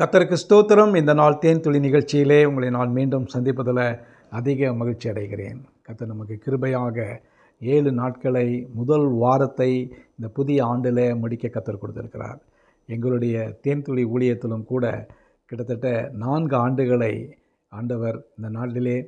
கத்தருக்கு ஸ்தோத்திரம். இந்த நாள் தேன் துளி நிகழ்ச்சியிலே உங்களை நான் மீண்டும் சந்திப்பதில் அதிக மகிழ்ச்சி அடைகிறேன். கத்தர் நமக்கு கிருபையாக ஏழு நாட்களை முதல் வாரத்தை இந்த புதிய ஆண்டில் முடிக்க கத்தர் கொடுத்திருக்கிறார். எங்களுடைய தேன் துளி ஊழியத்திலும் கூட கிட்டத்தட்ட நான்கு ஆண்டுகளை ஆண்டவர் இந்த நாட்டிலே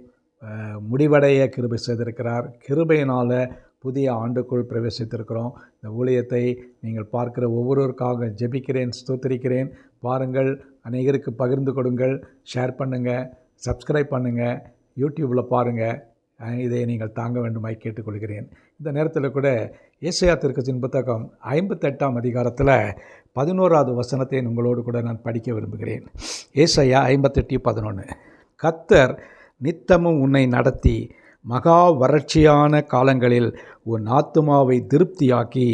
முடிவடைய கிருபை செய்திருக்கிறார். கிருபையினால் புதிய ஆண்டுக்குள் பிரவேசித்திருக்கிறோம். இந்த ஊழியத்தை நீங்கள் பார்க்கிற ஒவ்வொருவருக்காக ஜெபிக்கிறேன் ஸ்தோத்திரிக்கிறேன். பாருங்கள் அநேகருக்கு பகிர்ந்து கொடுங்கள் ஷேர் பண்ணுங்கள் சப்ஸ்கிரைப் பண்ணுங்கள் யூடியூப்பில் பாருங்கள் இதை நீங்கள் தாங்க வேண்டுமாய் கேட்டுக்கொள்கிறேன். இந்த நேரத்தில் கூட ஏசையா திருக்கத்தின் புத்தகம் ஐம்பத்தெட்டாம் அதிகாரத்தில் பதினோராவது வசனத்தை உங்களோடு கூட நான் படிக்க விரும்புகிறேன். ஏசையா ஐம்பத்தெட்டு பதினொன்று கத்தர் நித்தமும் உன்னை நடத்தி மகா வறட்சியான காலங்களில் உன் ஆத்துமாவை திருப்தியாக்கி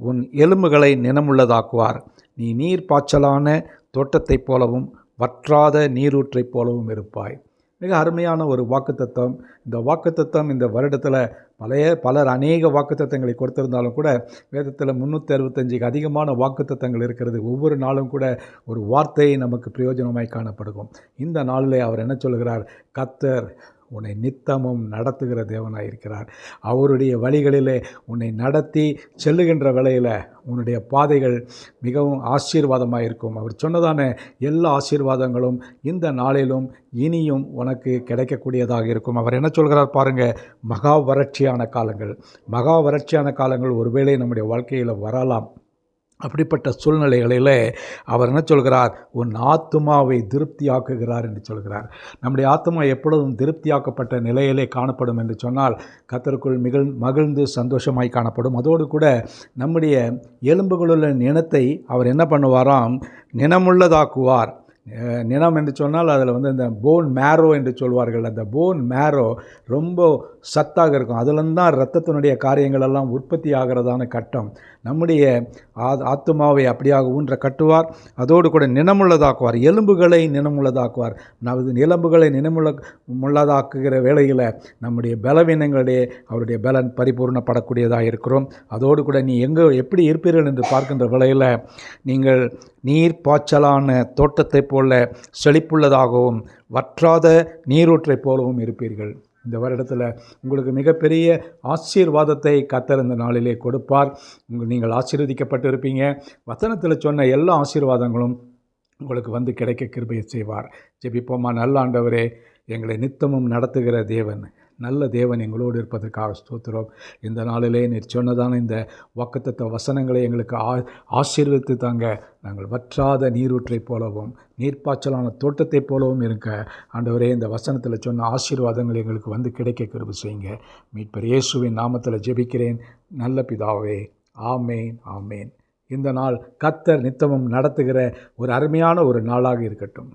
உன் எலும்புகளை நினமுள்ளதாக்குவார். நீ நீர் பாய்ச்சலான தோட்டத்தைப் போலவும் வற்றாத நீரூற்றைப் போலவும் இருப்பாய். மிக அருமையான ஒரு வாக்குத்தத்தம். இந்த வாக்குத்தத்தம் இந்த வருடத்தில் பழைய பலர் அநேக வாக்குத்தத்தங்களை கொடுத்திருந்தாலும் கூட வேதத்தில் முந்நூற்றி அறுபத்தஞ்சுக்கு அதிகமான வாக்குத்தத்தங்கள் இருக்கிறது. ஒவ்வொரு நாளும் கூட ஒரு வார்த்தை நமக்கு பிரயோஜனமாய் காணப்படுகும் இந்த நாளிலே அவர் என்ன சொல்கிறார் கத்தர் உன்னை நித்தமும் நடத்துகிற தேவனாக இருக்கிறார். அவருடைய வழிகளிலே உன்னை நடத்தி செல்லுகின்ற வேளையில் உன்னுடைய பாதைகள் மிகவும் ஆசீர்வாதமாக இருக்கும். அவர் சொன்னதான எல்லா ஆசீர்வாதங்களும் இந்த நாளிலும் இனியும் உனக்கு கிடைக்கக்கூடியதாக இருக்கும். அவர் என்ன சொல்கிறார் பாருங்கள் மகா வறட்சியான காலங்கள். மகா வறட்சியான காலங்கள் ஒருவேளை நம்முடைய வாழ்க்கையில் வரலாம். அப்படிப்பட்ட சூழ்நிலைகளில் அவர் என்ன சொல்கிறார்? உன் ஆத்துமாவை திருப்தியாக்குகிறார் என்று சொல்கிறார். நம்முடைய ஆத்மா எப்பொழுதும் திருப்தியாக்கப்பட்ட நிலையிலே காணப்படும் என்று சொன்னால் கத்தருக்குள் மிகுள் மகிழ்ந்து சந்தோஷமாய் காணப்படும். அதோடு கூட நம்முடைய எலும்புகளுள்ள நினத்தை அவர் என்ன பண்ணுவாராம்? நினமுள்ளதாக்குவார் நினம் என்று சொன்னால் அதில் வந்து இந்த போன் மேரோ என்று சொல்வார்கள். அந்த போன் மேரோ ரொம்ப சத்தாக இருக்கும். அதுலேருந்து தான் ரத்தத்தினுடைய காரியங்கள் எல்லாம் உற்பத்தி ஆகிறதான கட்டம். நம்முடைய ஆத்மாவை ஆத்துமாவை அப்படியாக ஊன்ற கட்டுவார். அதோடு கூட நினமுள்ளதாக்குவார் எலும்புகளை நினமுள்ளதாக்குவார் நமது எலும்புகளை நினமுள்ள உள்ளதாக்குகிற வேளையில் நம்முடைய பலவீனங்களிடையே அவருடைய பலன் பரிபூர்ணப்படக்கூடியதாக இருக்கிறோம். அதோடு கூட நீ எங்கே எப்படி இருப்பீர்கள் என்று பார்க்கின்ற வேளையில் நீங்கள் நீர் பாய்ச்சலான தோட்டத்தை போல செழிப்புள்ளதாகவும் வற்றாத நீரூற்றைப் போலவும் இருப்பீர்கள். இந்த வருடத்தில் உங்களுக்கு மிகப்பெரிய ஆசீர்வாதத்தை கத்தர் இந்த நாளிலே கொடுப்பார். உங்கள் நீங்கள் ஆசீர்வதிக்கப்பட்டு இருப்பீங்க வசனத்தில் சொன்ன எல்லா ஆசீர்வாதங்களும் உங்களுக்கு வந்து கிடைக்க கிருபையை செய்வார். ஜெபிப்போமா நல்ல ஆண்டவரே எங்களை நித்தமும் நடத்துகிற தேவன். நல்ல தேவன் எங்களோடு இருப்பதற்காக ஸ்தோத்திரம். இந்த நாளிலே நீர் சொன்னதான இந்த வாக்குத்தத்த வசனங்களை எங்களுக்கு ஆ ஆசீர்வதித்து தாங்க. நாங்கள் வற்றாத நீரூற்றைப் போலவும் நீர்ப்பாய்ச்சலான தோட்டத்தைப் போலவும் இருக்க ஆண்டவரே இந்த வசனத்தில் சொன்ன ஆசீர்வாதங்கள் எங்களுக்கு வந்து கிடைக்க கிருபை செய்யுங்க. மீட்பர் இயேசுவின் நாமத்தில் ஜெபிக்கிறேன். நல்ல பிதாவே ஆமேன் ஆமேன். இந்த நாள் கத்தர் நித்தமும் நடத்துகிற ஒரு அருமையான ஒரு நாளாக இருக்கட்டும்.